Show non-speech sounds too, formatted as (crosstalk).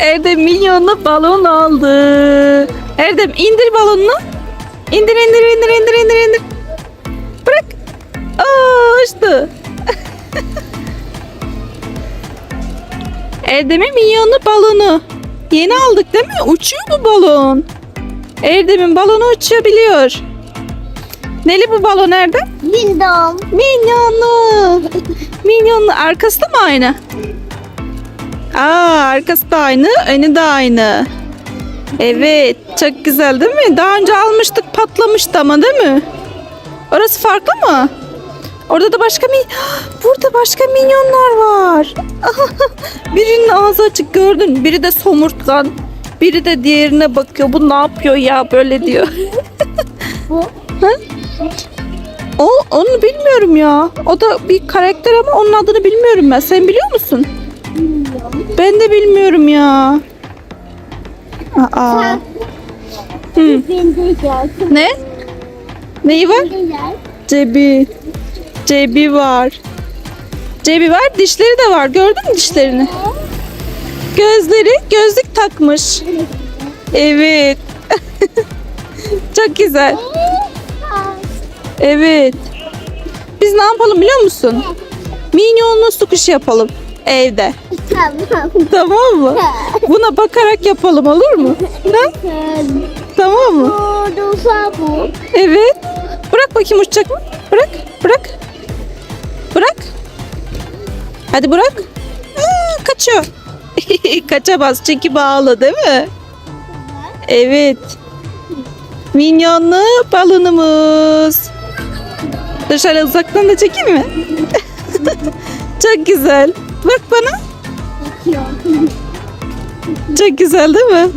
Erdem milyonlu balon aldı. Erdem indir balonunu. İndir indir indir indir indir indir. Bırak. Aa uçtu. (laughs) Erdem'in milyonlu balonu. Yeni aldık değil mi? Uçuyor bu balon. Erdem'in balonu uçabiliyor. Neli bu balon Erdem? Bindom. Minyonlu. Minyonlu. Arkası da mı aynı? Aa, arkası da aynı, önü de aynı. Evet, çok güzel değil mi? Daha önce almıştık, patlamıştı ama değil mi? Orası farklı mı? Orada da başka mi... (gasps) Burada başka minyonlar var. (laughs) Birinin ağzı açık gördün. Biri de somurtkan. Biri de diğerine bakıyor. Bu ne yapıyor ya böyle diyor. Bu. (laughs) O onu bilmiyorum ya. O da bir karakter ama onun adını bilmiyorum ben. Sen biliyor musun? Ben de bilmiyorum ya. Aa. Hı. Ne? Neyi var? Cebi. Cebi var. Cebi var. Dişleri de var. Gördün mü dişlerini? Gözleri gözlük takmış. Evet. (laughs) Çok güzel. Evet. Biz ne yapalım biliyor musun? Minyonlu su kuşu yapalım evde. Tamam. Tamam mı? Buna bakarak yapalım olur mu? Ha? Tamam mı? Bu. Evet. Bırak bakayım uçacak mı? Bırak. Bırak. Bırak. Hadi bırak. Aa, kaçıyor. (laughs) Kaçamaz çünkü bağlı değil mi? Evet. Minyonlu balonumuz. Şöyle uzaktan da çekeyim mi? (laughs) Çok güzel. Bak bana. Çok güzel değil mi?